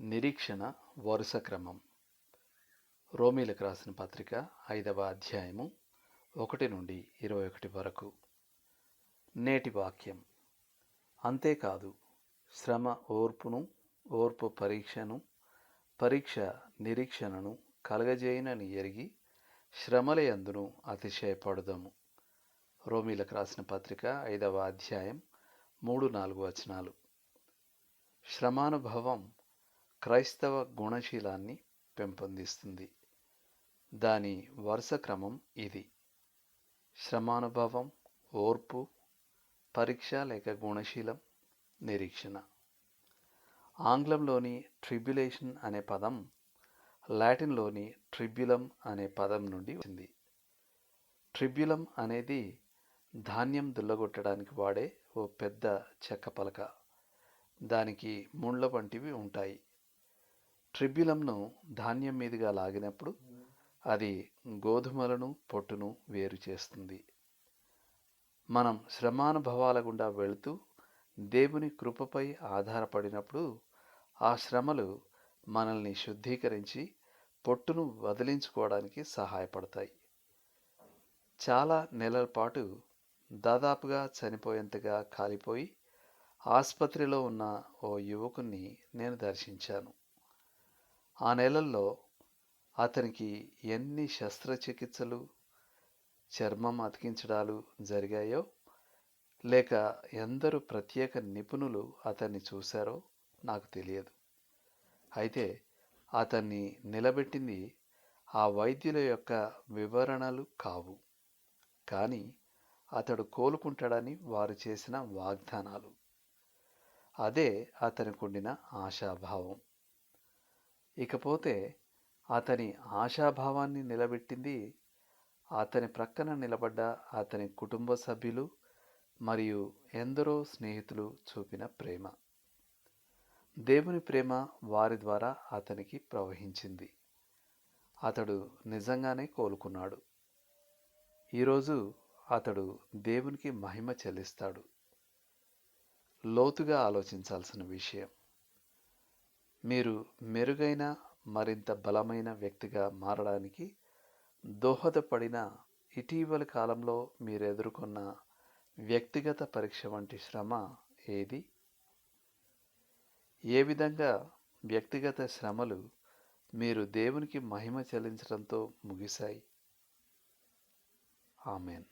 నిరీక్షణ వరుస క్రమం. రోమీలకు రాసిన పత్రిక ఐదవ అధ్యాయము ఒకటి నుండి ఇరవై ఒకటి వరకు. నేటి వాక్యం. అంతేకాదు శ్రమ ఓర్పును ఓర్పు పరీక్షను పరీక్ష నిరీక్షణను కలగజేయనని ఎరిగి శ్రమలయందును అతిశయపడదాము అతిశయపడదము. రోమీలకు రాసిన పత్రిక ఐదవ అధ్యాయం మూడు నాలుగు వచనాలు. శ్రమానుభవం క్రైస్తవ గుణశీలాన్ని పెంపొందిస్తుంది. దాని వరుస క్రమం ఇది. శ్రమానుభవం ఓర్పు పరీక్ష లేక గుణశీలం నిరీక్షణ. ఆంగ్లంలోని ట్రిబ్యులేషన్ అనే పదం లాటిన్లోని ట్రిబ్యులం అనే పదం నుండి వచ్చింది. ట్రిబ్యులం అనేది ధాన్యం దుల్లగొట్టడానికి వాడే ఓ పెద్ద చెక్క పలక. దానికి ముళ్ళ వంటివి ఉంటాయి. ట్రిబ్యులంను ధాన్యం మీదుగా లాగినప్పుడు అది గోధుమలను పొట్టును వేరు చేస్తుంది. మనం శ్రమానుభవాల గుండా వెళుతూ దేవుని కృపపై ఆధారపడినప్పుడు ఆ శ్రమలు మనల్ని శుద్ధీకరించి పొట్టును వదిలించుకోవడానికి సహాయపడతాయి. చాలా నెలల పాటు దాదాపుగా చనిపోయేంతగా కాలిపోయి ఆసుపత్రిలో ఉన్న ఓ యువకుణ్ణి నేను దర్శించాను. ఆ నెలల్లో అతనికి ఎన్ని శస్త్రచికిత్సలు చర్మం అతికించడాలు జరిగాయో లేక ఎందరు ప్రత్యేక నిపుణులు అతన్ని చూశారో నాకు తెలియదు. అయితే అతన్ని నిలబెట్టింది ఆ వైద్యుల యొక్క వివరణలు కావు. కానీ అతడు కోలుకుంటాడని వారు చేసిన వాగ్దానాలు. అదే అతనికి ఉండిన ఆశాభావం. ఇకపోతే అతని ఆశాభావాన్ని నిలబెట్టింది అతని ప్రక్కన నిలబడ్డ అతని కుటుంబ సభ్యులు మరియు ఎందరో స్నేహితులు చూపిన ప్రేమ. దేవుని ప్రేమ వారి ద్వారా అతనికి ప్రవహించింది. అతడు నిజంగానే కోలుకున్నాడు. ఈరోజు అతడు దేవునికి మహిమ చెల్లిస్తాడు. లోతుగా ఆలోచించాల్సిన విషయం. మీరు మెరుగైన మరింత బలమైన వ్యక్తిగా మారడానికి దోహదపడిన ఇటీవలి కాలంలో మీరు ఎదుర్కొన్న వ్యక్తిగత పరీక్ష వంటి శ్రమ ఏది? ఏ విధంగా వ్యక్తిగత శ్రమలు మీరు దేవునికి మహిమ చెల్లించడంతో ముగిశాయి? ఆమెన్.